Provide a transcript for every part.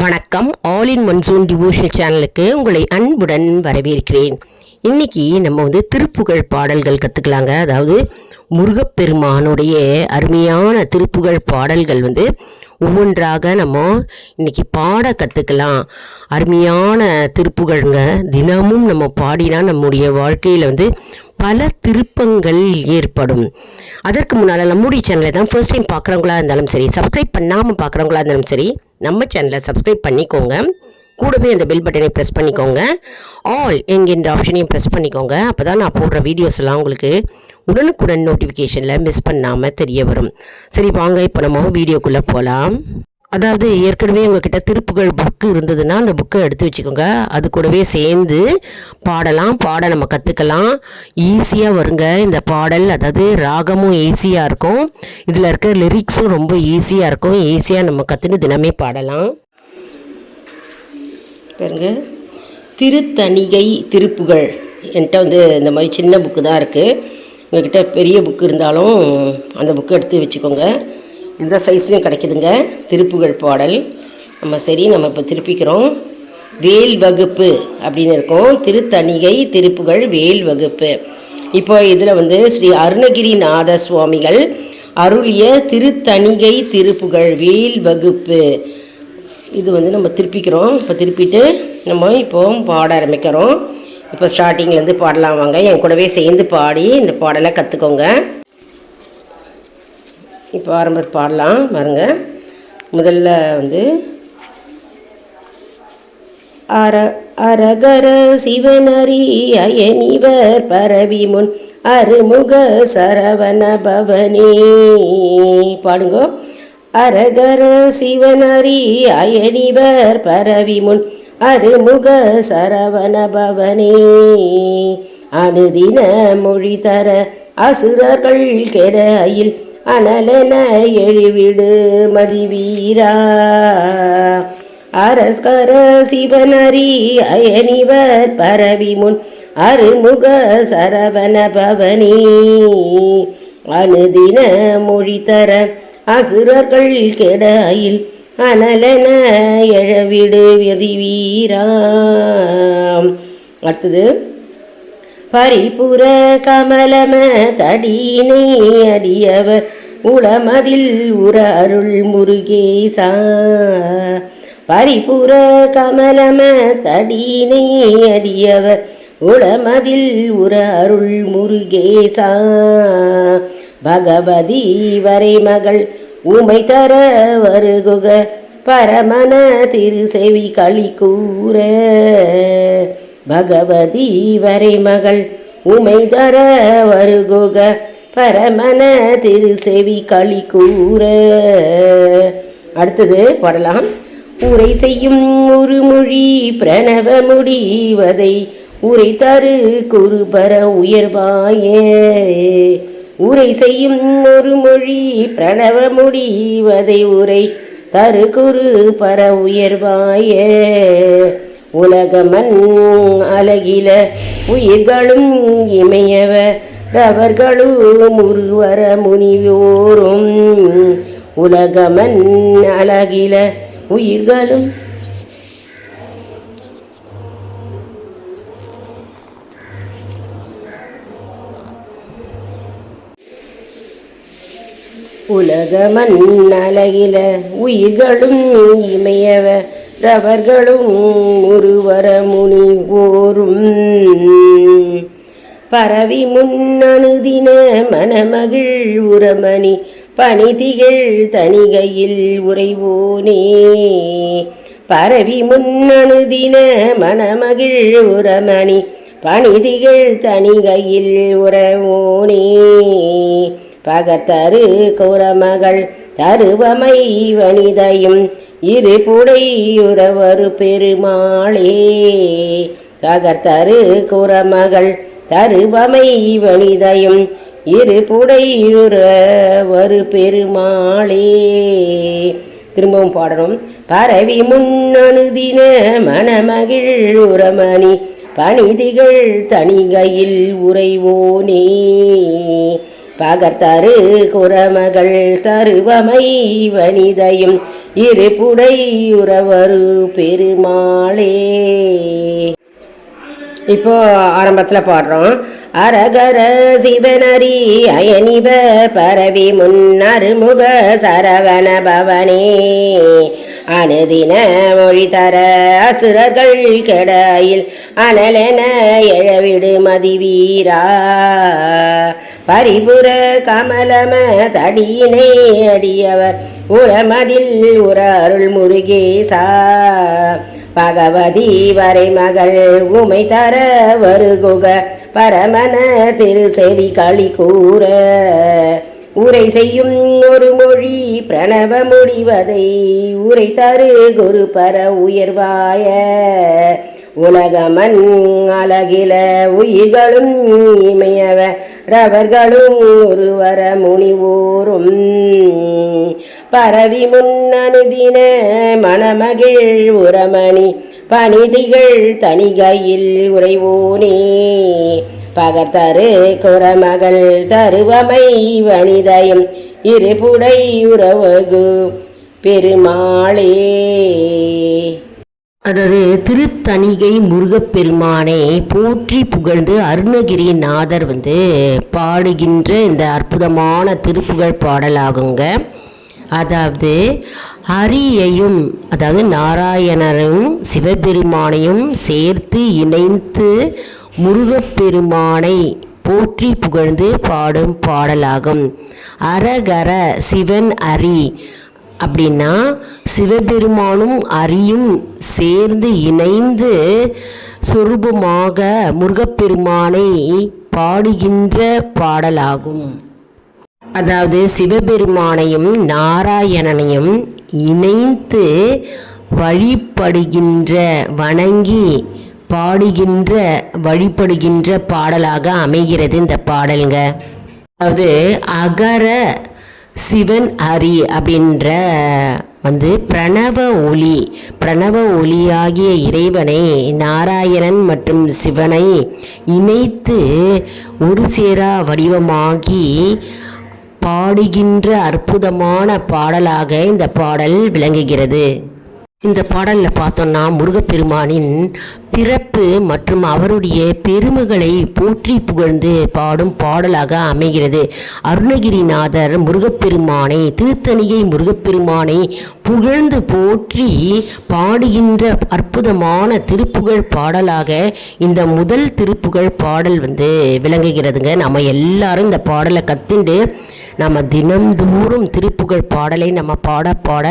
வணக்கம். All in monsoon devotional சேனலுக்கு உங்களை அன்புடன் வரவேற்கிறேன். இன்னைக்கு நம்ம வந்து திருப்புகழ் பாடல்கள் கற்றுக்கலாங்க அதாவது முருகப்பெருமானுடைய அருமையான திருப்புகழ் பாடல்கள் வந்து ஒவ்வொன்றாக நம்ம இன்னைக்கு பாட கற்றுக்கலாம் அருமையான திருப்புகழ்ங்க. தினமும் நம்ம பாடினா நம்முடைய வாழ்க்கையில் வந்து பல திருப்பங்கள் ஏற்படும். அதற்கு முன்னால் நம்முடைய சேனலை தான் ஃபர்ஸ்ட் டைம் பார்க்குறவங்களா இருந்தாலும் சரி சப்ஸ்கிரைப் பண்ணாமல் பார்க்குறவங்களா இருந்தாலும் சரி நம்ம சேனலை சப்ஸ்கிரைப் பண்ணிக்கோங்க. கூடவே அந்த பெல் பட்டனை ப்ரெஸ் பண்ணிக்கோங்க. ஆல் என்கின்ற ஆப்ஷனையும் ப்ரெஸ் பண்ணிக்கோங்க. அப்போ தான் நான் போடுற வீடியோஸ் எல்லாம் உங்களுக்கு உடனுக்குடன் நோட்டிஃபிகேஷனில் மிஸ் பண்ணாமல் தெரிய வரும். சரி வாங்க இப்போ நம்ம வீடியோக்குள்ளே போகலாம் அதாவது ஏற்கனவே உங்ககிட்ட திருப்புகள் புக்கு இருந்ததுன்னா அந்த புக்கை எடுத்து வச்சுக்கோங்க. அது கூடவே சேர்ந்து பாடலாம் பாட நம்ம கற்றுக்கலாம் ஈஸியாக வருங்க. இந்த பாடல் அதாவது ராகமும் ஈஸியாக இருக்கும். இதில் இருக்க லிரிக்ஸும் ரொம்ப ஈஸியாக இருக்கும். ஈஸியாக நம்ம கற்றுன்னு தினமே பாடலாம். பாருங்க. திருத்தணிகை திருப்புகழ் என்கிட்ட வந்து இந்த மாதிரி சின்ன புக்கு தான் இருக்குது உங்கள்கிட்ட பெரிய புக்கு இருந்தாலும் அந்த புக்கு எடுத்து வச்சுக்கோங்க. எந்த சைஸ்லையும் கிடைக்குதுங்க. திருப்புகழ் பாடல். நம்ம சரி நம்ம இப்போ திருப்பிக்கிறோம். வேல் வகுப்பு அப்படின்னு இருக்கும். திருத்தணிகை திருப்புகழ் வேல் வகுப்பு. இப்போ இதில் வந்து ஸ்ரீ அருணகிரிநாத சுவாமிகள் அருளிய திருத்தணிகை திருப்புகழ் வேல் வகுப்பு. இது வந்து நம்ம திருப்பிக்கிறோம். இப்போ திருப்பிட்டு நம்ம இப்போ பாட ஆரம்பிக்கிறோம். இப்போ ஸ்டார்டிங்லேருந்து பாடலாம் வாங்க. என் கூடவே சேர்ந்து பாடி இந்த பாடலை கற்றுக்கோங்க இப்போ ஆரம்ப பாடலாம். பாருங்க. முதல்ல வந்து அர அரகர சிவனரி அயனிவர் பரவி முன் அருமுக சரவண பவனி. பாடுங்க. அரகர சிவனரி அயனிவர் பரவி முன் அருமுக சரவண பவனே. அனுதின மொழி தர அசுரர்கள் கெடையில் அனலென எழுவிடு மதிவீரா. அரஸ்கர சிவனரி அயனிவர் பரவி முன் அருமுக சரவண பவனே. அனுதின மொழி தர அசுரர்கள் கெடாயில் அனலன எழவிடு வீராம். அடுத்தது பரிபுர கமலம தடியினை அடியவர் உளமதில் உற அருள் முருகேசா பரிபுர கமலம தடியினை அடியவர் உளமதில் உற அருள் முருகேசா பகவதி வரைமகள் உமை தர வருகுக பரமன திருசெவி களி கூற. பகவதி வரைமகள் உமை தர வருகுக பரமன திருசெவி களி கூற. அடுத்தது பாடலாம். உரை செய்யும் ஒரு மொழி பிரணவ முடிவதை உரை தரு குருபர உயர்வாயே. உரை செய்யும் ஒரு மொழி பிரணவ முடிவதை உரை தரு குரு பர உயர்வாய. உலகமன் அழகில உயிர்களும் இமையவ ரவர்களும் உருவர முனிவோரும். உலகமன் அழகில உயிர்களும் உலக மண்ணலகில உயிர்களும் இமையவ ரவர்களும் ஒருவர முனி ஓரும் பரவி முன்னணுதின மனமகிழ் உரமணி பனிதிகள் தனிகையில் உறைவோனே. பரவி முன்னணுதின மனமகிழ் உரமணி பனிதிகள் தனிகையில் உறவோனே. பகத்தரு கௌரமகள் தருவமை வனிதையும் இரு புடையுறவரு பெருமாளே. பகத்தரு கௌரமகள் தருவமை வனிதையும் இரு புடையுறவரு பெருமாளே. திரும்பவும் பாடணும். பரவி முன்னணுதின மணமகிழ் உரமணி பணிதிகள் தனிகையில் உறைவோனே. பகர்த்தரு குரமகள் தருவமை வனிதையும் இருப்புடை உறவரு பெருமாளே. இப்போ ஆரம்பத்தில் பாடுறோம். அரகர சிவனரி அயனிவ பரவி முன்னருமுக சரவண பவனே. அனுதின மொழி தர அசுரர்கள் கெடாயில் அனலென எழவிடு மதிவீரா. பரிபுர கமலம தடியினை அடியவர் உரமதில் உர அருள் முருகேசா பகவதி வரைமகள் உமை தர வருகுக. பரமன திருசெவி களி கூற. உரை செய்யும் ஒரு மொழி பிரணவ முடிவதை உரை தரு குரு பர உயர்வாய. உலகமன் அழகில உயிர்களும் இமையவ ரவர்களும் ஒருவர முனிவோரும். பரவி முன்னனுதின மணமகிழ் உரமணி பணிதிகள் தனிகையில் உறைவோனே. பகத்தரு குரமகள் தருவமை வனிதையும் இருபுடை உறவகு பெருமாளே. அதாவது திருத்தணிகை முருகப்பெருமானை போற்றி புகழ்ந்து அருணகிரிநாதர் வந்து பாடுகின்ற இந்த அற்புதமான திருப்புகழ் பாடலாகுங்க. அதாவது ஹரியையும் அதாவது நாராயணரையும் சிவபெருமானையும் சேர்த்து இணைத்து முருகப்பெருமானை போற்றி புகழ்ந்து பாடும் பாடலாகும். அரகர சிவன் அரி அப்படின்னா சிவபெருமானும் அரியும் சேர்ந்து இணைந்து சொரூபமாக முருகப்பெருமானை பாடுகின்ற பாடலாகும். அதாவது சிவபெருமானையும் நாராயணனையும் இணைத்து வழிபடுகின்ற வணங்கி பாடுகின்ற வழிபடுகின்ற பாடலாக அமைகிறது இந்த பாடலுங்க. அதாவது அகர சிவன் ஹரி அப்படின்ற வந்து பிரணவ ஒளி பிரணவ ஒளியாகிய இறைவனை நாராயணன் மற்றும் சிவனை இணைத்து ஒரு சேரா வடிவமாகி பாடுகின்ற அற்புதமான பாடலாக இந்த பாடல் விளங்குகிறது. இந்த பாடலில் பார்த்தோன்னா முருகப்பெருமானின் பிறப்பு மற்றும் அவருடைய பெருமைகளை போற்றி புகழ்ந்து பாடும் பாடலாக அமைகிறது. அருணகிரிநாதர் முருகப்பெருமானை திருத்தணிகை முருகப்பெருமானை புகழ்ந்து போற்றி பாடுகின்ற அற்புதமான திருப்புகழ் பாடலாக இந்த முதல் திருப்புகழ் பாடல் வந்து விளங்குகிறதுங்க. நம்ம எல்லாரும் இந்த பாடலை கத்துண்டு நம்ம தினம்தோறும் திருப்புகழ் பாடலை நம்ம பாட பாட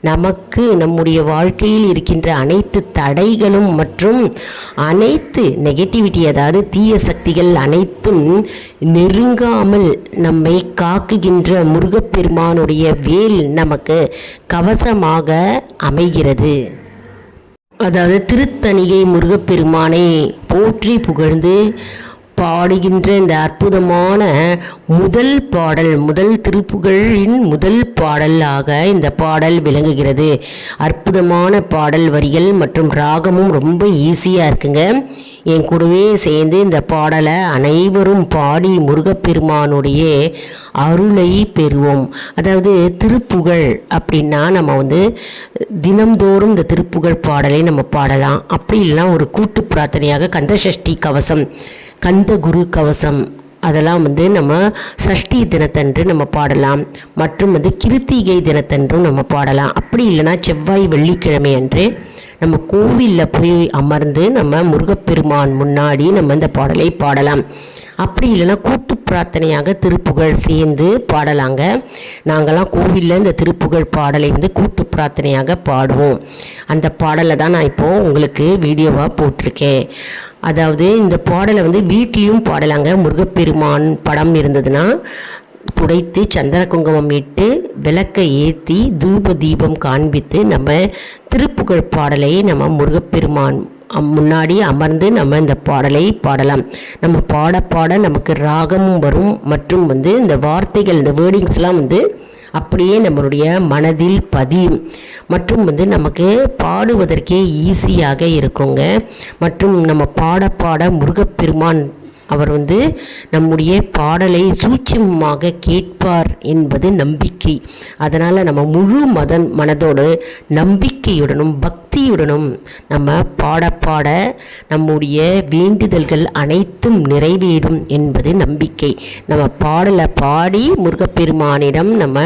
நமக்கு நம்முடைய வாழ்க்கையில் இருக்கின்ற அனைத்து தடைகளும் மற்றும் அனைத்து நெகட்டிவிட்டி அதாவது தீய சக்திகள் அனைத்தும் நெருங்காமல் நம்மை காக்குகின்ற முருகப்பெருமானுடைய வேல் நமக்கு கவசமாக அமைகிறது. அதாவது திருத்தணிகை முருகப்பெருமானை போற்றி புகழ்ந்து பாடுகின்ற இந்த அற்புதமான முதல் பாடல் முதல் திருப்புகளின் முதல் பாடலாக இந்த பாடல் விளங்குகிறது. அற்புதமான பாடல் வரிகள் மற்றும் ராகமும் ரொம்ப ஈஸியாக இருக்குங்க. என் கூடவே சேர்ந்து இந்த பாடலை அனைவரும் பாடி முருகப்பெருமானுடைய அருளை பெறுவோம். அதாவது திருப்புகழ் அப்படின்னா நம்ம வந்து தினம்தோறும் இந்த திருப்புகழ் பாடலை நம்ம பாடலாம். அப்படி இல்லைனா ஒரு கூட்டு பிரார்த்தனையாக கந்தசஷ்டி கவசம் கந்த குரு கவசம். அதெல்லாம் வந்து நம்ம சஷ்டி தினத்தன்று நம்ம பாடலாம். மற்றும் வந்து கிருத்திகை தினத்தன்றும் நம்ம பாடலாம். அப்படி இல்லைனா செவ்வாய் வெள்ளிக்கிழமை அன்று நம்ம கோவிலில் போய் அமர்ந்து நம்ம முருகப்பெருமான் முன்னாடி நம்ம இந்த பாடலை பாடலாம். அப்படி இல்லைன்னா கூட்டு பிரார்த்தனையாக திருப்புகழ் சேர்ந்து பாடலாங்க. நாங்கள்லாம் கோவிலில் இந்த திருப்புகழ் பாடலை வந்து கூட்டு பிரார்த்தனையாக பாடுவோம். அந்த பாடலை தான் நான் இப்போது உங்களுக்கு வீடியோவாக போட்டிருக்கேன். அதாவது இந்த பாடலை வந்து வீட்லேயும் பாடலாங்க. முருகப்பெருமான் படம் இருந்ததுன்னா துடைத்து சந்திர குங்குமம் இட்டு விளக்கை ஏற்றி தூப தீபம் காண்பித்து நம்ம திருப்புகழ் பாடலை நம்ம முருகப்பெருமான் முன்னாடி அமர்ந்து நம்ம இந்த பாடலை பாடலாம். நம்ம பாட பாட நமக்கு ராகமும் வரும். மற்றும் வந்து இந்த வார்த்தைகள் இந்த வேர்டிங்ஸ்லாம் வந்து அப்படியே நம்மளுடைய மனதில் பதியும். மற்றும் வந்து நமக்கு பாடுவதற்கே ஈஸியாக இருக்குங்க. மற்றும் நம்ம பாட பாட முருகப்பெருமான் அவர் வந்து நம்முடைய பாடலை சூட்சமமாக கேட்பார் என்பது நம்பிக்கை. அதனால் நம்ம முழு மத மனதோடு நம்பிக்கையுடனும் பக்தியுடனும் நம்ம பாட பாட நம்முடைய வேண்டுதல்கள் அனைத்தும் நிறைவேறும் என்பது நம்பிக்கை. நம்ம பாடலை பாடி முருகப்பெருமானிடம் நம்ம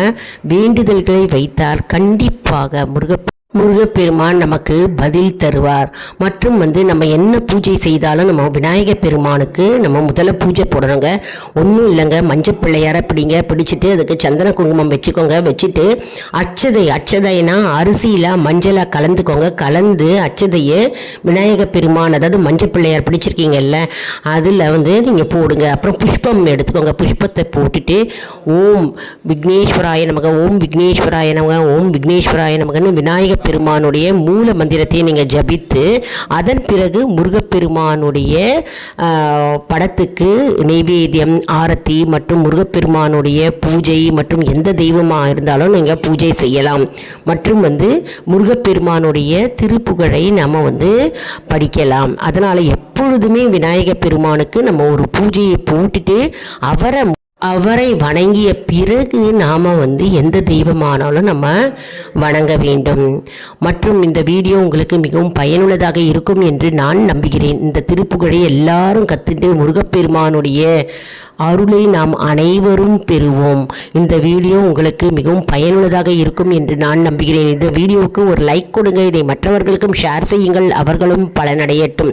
வேண்டுதல்களை வைத்தால் கண்டிப்பாக முருக முருகப்பெருமான் நமக்கு பதில் தருவார். மற்றும் வந்து நம்ம என்ன பூஜை செய்தாலும் நம்ம விநாயகர் பெருமானுக்கு நம்ம முதல்ல பூஜை போடுறோங்க ஒன்றும் இல்லைங்க. மஞ்சள் பிள்ளையார பிடிங்க. பிடிச்சிட்டு அதுக்கு சந்தன குங்குமம் வச்சுக்கோங்க. வச்சுட்டு அச்சதை அச்சதைனா அரிசியில் மஞ்சளாக கலந்துக்கோங்க. கலந்து அச்சதையை விநாயகர் பெருமான் அதாவது மஞ்சள் பிள்ளையார் பிடிச்சிருக்கீங்கல்ல அதில் வந்து நீங்கள் போடுங்க. அப்புறம் புஷ்பம் எடுத்துக்கோங்க. புஷ்பத்தை போட்டுட்டு ஓம் விக்னேஸ்வராய நமக ஓம் விக்னேஸ்வராய நமக ஓம் விக்னேஸ்வராய நமகன்னு விநாயகர் பெருமானுடைய மூல மந்திரத்தை நீங்கள் ஜபித்து அதன் பிறகு முருகப்பெருமானுடைய படத்துக்கு நெய்வேத்தியம் ஆரத்தி மற்றும் முருகப்பெருமானுடைய பூஜை மற்றும் எந்த தெய்வமாக இருந்தாலும் நீங்கள் பூஜை செய்யலாம். மற்றும் வந்து முருகப்பெருமானுடைய திருப்புகழை நம்ம வந்து படிக்கலாம். அதனால் எப்பொழுதுமே விநாயகப் பெருமானுக்கு நம்ம ஒரு பூஜையை போட்டுட்டு அவரை அவரை வணங்கிய பிறகு நாம் வந்து எந்த தெய்வமானாலும் நம்ம வணங்க வேண்டும். மற்றும் இந்த வீடியோ உங்களுக்கு மிகவும் பயனுள்ளதாக இருக்கும் என்று நான் நம்புகிறேன். இந்த திருப்புகழை எல்லாரும் கற்றுட்டு முருகப்பெருமானுடைய அருளை நாம் அனைவரும் பெறுவோம். இந்த வீடியோ உங்களுக்கு மிகவும் பயனுள்ளதாக இருக்கும் என்று நான் நம்புகிறேன். இந்த வீடியோவுக்கு ஒரு லைக் கொடுங்க. இதை மற்றவர்களுக்கும் ஷேர் செய்யுங்கள். அவர்களும் பலனடையட்டும்.